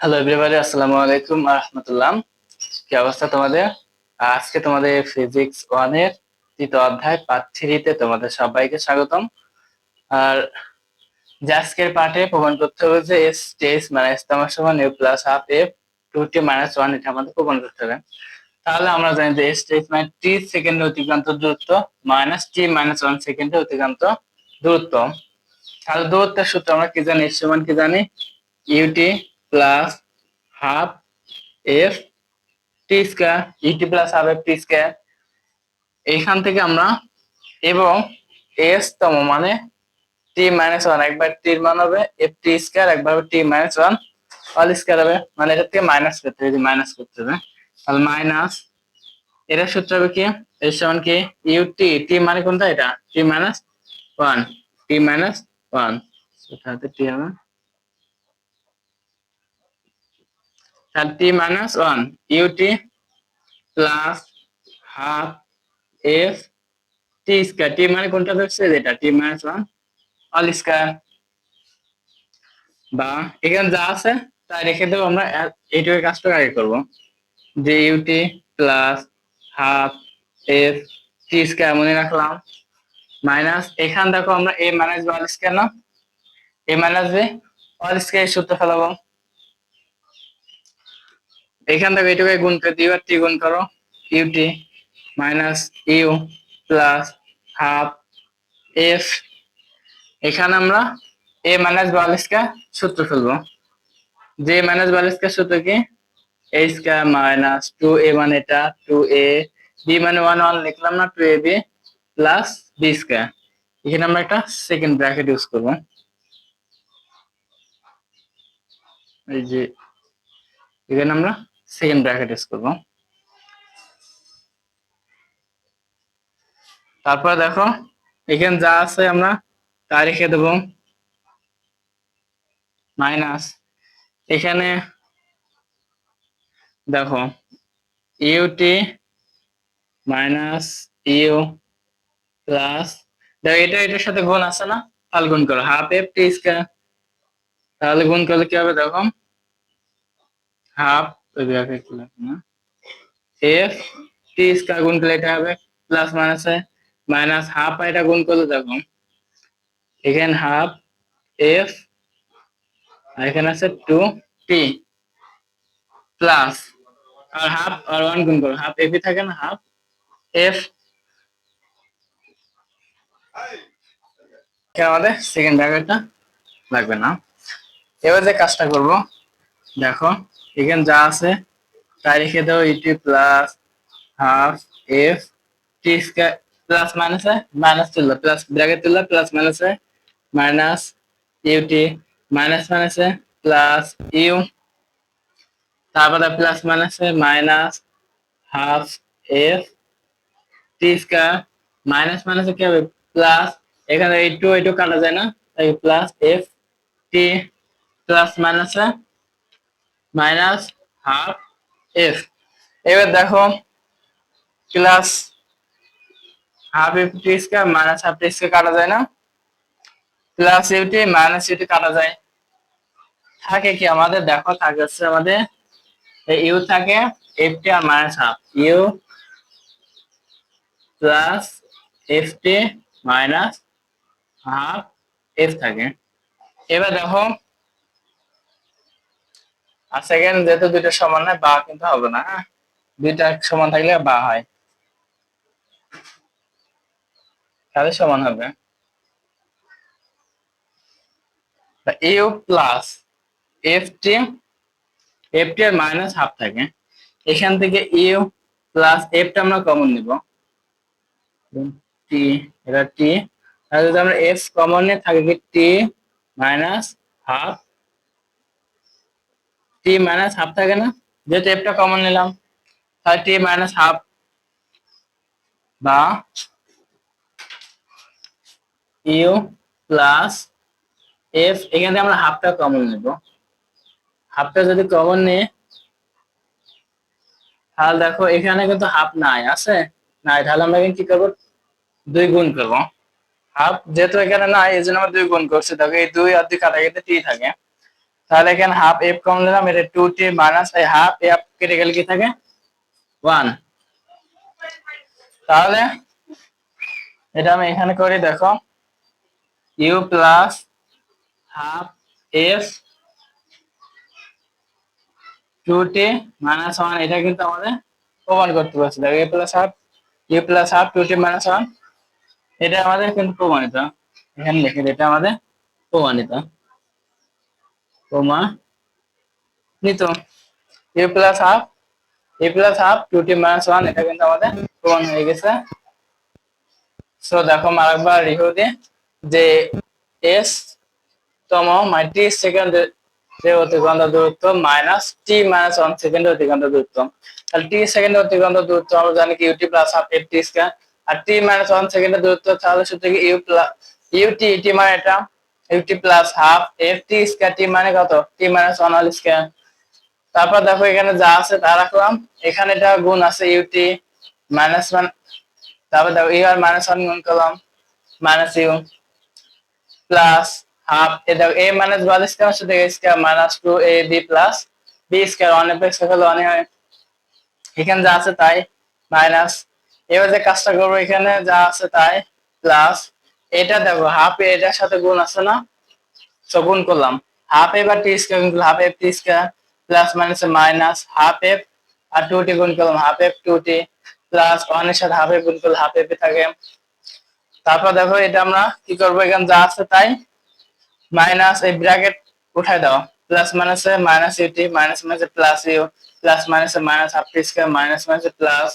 Hello everybody আসসালামু আলাইকুম রহমতুল্লাহ কি অবস্থা তোমাদের? আজকে তোমাদের ফিজিক্স ওয়ানের তৃতীয় অধ্যায় থ্রিতে তোমাদের সবাইকে স্বাগতম। আর আজকের পার্টে প্রমাণ করতে হবে যে এস টেস এস তামার সমান u plus half f two t minus one এটা আমাদের প্রমাণ করতে হবে। তাহলে আমরা জানি যে এস টেস মানে টি সেকেন্ডে অতিক্রান্ত দূরত্ব মাইনাস টি মাইনাস ওয়ান সেকেন্ডে অতিক্রান্ত দূরত্ব। তাহলে দূরত্বের সূত্র আমরা কি জানি? এস সমান কি জানি? U t plus half f t square e t plus half f t square এইখান থেকে আমরা, এবং এস তম মানে টি মাইনাস ওয়ান একবার টির মান হবে এফ টি স্কয়ার একবার t minus one all square হবে। মানে এটা থেকে মাইনাস করতে হবে মাইনাস করতে হবে। তাহলে মাইনাস এটা সূত্র হবে কি? এর সমান কি? ইউ টি টি মানে কোনটা? এটা t minus one t minus one t হবে তাহলে t minus one u t plus half f t square t মানে কোনটা ধরছে যেটা t minus one all square বা এখানে যা আছে, তাই রেখে দেবো আমরা এইটুকু কাজটা আগে করব। যে u t plus half f t square মনে রাখলাম। মাইনাস এখান দেখো আমরা a minus b all square না? A minus b all square সূত্র ফেলাবো। এখান থেকে এটুকু গুণ করে দিও, আর গুণ করো। U t minus u plus half f এখানে আমরা এ মাইনাস বালিশকা সূত্র ফেলব। যে মাইনাস বালিশকা সূত্র কি? A square minus two a মানে এটা টু এ বি মানে ওয়ান ওয়ান লিখলাম না two a b plus b square এখানে আমরা একটা সেকেন্ড ব্র্যাকেট ইউজ করব। এই যে, এখানে আমরা সেকেন্ড ব্র্যাকেট ইউজ করব। তারপর দেখো, এখানে যা আছে আমরা তা রেখে দেব। মাইনাস, এখানে দেখো ইউটি মাইনাস ইউ প্লাস, দেখো, এটা, এটার সাথে গুণ আছে না? তাহলে গুণ করো হাফ এফ টি স্কয়ার তাহলে গুণ করলে কি হবে দেখো? হাফ মাইনাসে হাফ এটা গুণ করলে দেখো, এখানে হাফ এফ আর এখানে আছে টু টি প্লাস আর হাফ আর ওয়ান গুণ করো। হাফ এফ থাকে না হাফ এফ আমাদের সেকেন্ড ব্র্যাকেটটা লাগবে না। এবার যে কাজটা করব, দেখো এখানে যা আছে, তাই রেখে দাও e t plus half f t square plus minus minus তুললো প্লাস ব্র্যাকেট তুললো plus minus minus u t minus minus plus u তারপরে plus minus minus half f t square minus minus কি হবে? প্লাস এখানে এই two এই two কাটা যায় না, তাই plus f t plus minus minus half f. এবার দেখো, plus half f t square minus half t square কাটা যায় না। প্লাস ইউটি মাইনাস ইউটি কাটা যায়। থাকে কি আমাদের? দেখো, থাকে হচ্ছে আমাদের ইউ থাকে এফ টি আর minus half. U plus f t minus half f থাকে। এবার দেখো আর সেকেন্ড যেহেতু দুইটা সমান হয়, বা কিন্তু হবে না হ্যাঁ? দুইটা সমান থাকলে বা হয়। তাহলে সমান হবে। U plus f t f t আর মাইনাস হাফ থাকে। এখান থেকে ইউ প্লাস এফটা আমরা কমন নিব। টি এটা টি তাহলে যদি আমরা এফ কমন নিয়ে থাকে t minus half t minus half থাকে না? যেহেতু এফটা কমন নিলাম তাহলে টি মাইনাস হাফ বা ইউ প্লাস এফ এখান থেকে আমরা হাফটা কমন নেব। হাফটা যদি কমন নিই, তাহলে দেখো এখানে কিন্তু হাফ নাই, আছে? নাই, তাহলে আমরা কি করব? দুই গুণ করব। হাফ যেহেতু এখানে নাই, এই জন্য আমরা দুই গুণ করছি। দেখো, এই দুই আর দুই কাটা কেটে টি থাকে। তাহলে এখানে হাফ এফ কম নিলাম এটা টু টি মাইনাস এই হাফ এফ কেটে গেলে কি থাকে? ওয়ান তাহলে এটা আমি এখানে করি, দেখো u plus half f two t minus one এটা কিন্তু আমাদের প্রমাণ করতে পারছি দেখো a plus half u plus half two t minus one এটা আমাদের কিন্তু প্রমাণিত। এখানে লিখে এটা আমাদের প্রমাণিত। প্রমাণিত u plus half a plus half two t minus one এটা কিন্তু আমাদের প্রমাণ হয়ে গেছে। সো দেখো আরেকবার রিভিউ দিয়ে যে এস তম মানে টি সেকেন্ড যে অতিক্রান্ত দূরত্ব minus t minus one second অতিক্রান্ত দূরত্ব। তাহলে টি সেকেন্ড অতিক্রান্ত দূরত্ব, আমরা জানি কি u t plus half f t square আর টি মাইনাস ওয়ান সেকেন্ডের দূরত্ব, তাহলে কি ইউ প্লাস ইউটি টি মানে এটা। U t plus half f t square t মানে কত? টি মাইনাস ওয়ান স্কয়ার তারপর দেখো এখানে যা আছে তা রাখলাম। এখানে এটা গুণ আছে ইউটি মাইনাস ওয়ান তারপর দেখো ইউ আর মাইনাস ওয়ান গুণ করলাম। Minus u plus half a দেখো এ মাইনাস ওয়ান স্কয়ার সাথে square minus two a b plus b square one f x হলো অনেক হয়। এখানে যা আছে তাই মাইনাস এবার যে কাজটা করব এখানে যা আছে তাই প্লাস এটা দেখো হাফ এটার সাথে গুণ আছে না? তো গুণ করলাম। হাফ এফ আর টি স্কয়ার গুণ half f t square plus minus minus half f আর টু টি গুণ করলাম half f two t plus ওয়ানের সাথে হাফ এফ গুণ করলে হাফ এফ থাকে। তারপর দেখো, এটা আমরা কি করব? এখানে যা আছে তাই মাইনাস এই ব্র্যাকেট উঠাই দাও। প্লাস মাইনাসে মাইনাস ইউটি মাইনাস মাইনাসে প্লাস ইউ প্লাস মাইনাসে minus half t square minus মাইনাসে প্লাস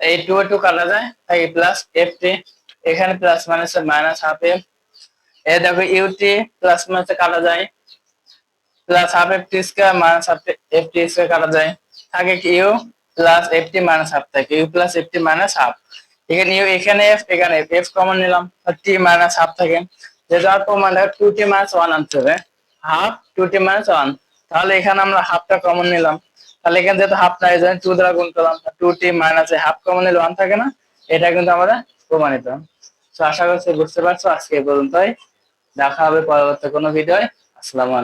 এই টু টু কাটা যায়, তাই প্লাস এফ টি এখানে প্লাস মাইনাসে মাইনাস হাফ এ। দেখো ইউটি প্লাস মাইনাসে কাটা যায়। Plus half f t square minus half f t square কাটা যায়। থাকে u plus f t minus half থাকে। U plus f t minus half এখানে ইউ এখানে এফ এখানে এফ এফ কমন নিলাম। টি মাইনাস হাফ থাকে। যেটা আর প্রমাণ টু টি মাইনাস ওয়ান আনতে হবে। Half two t minus one তাহলে এখানে আমরা হাফটা কমন নিলাম। তাহলে এখানে যেহেতু হাফ নাই টু দ্বারা গুণ করলাম। Two t minus half common নিলে ওয়ান থাকে না। এটা কিন্তু আমাদের প্রমাণিত। তো আশা করছি বুঝতে পারছ, আজকে এই পর্যন্তই। দেখা হবে পরবর্তী কোনো ভিডিও আসসালামু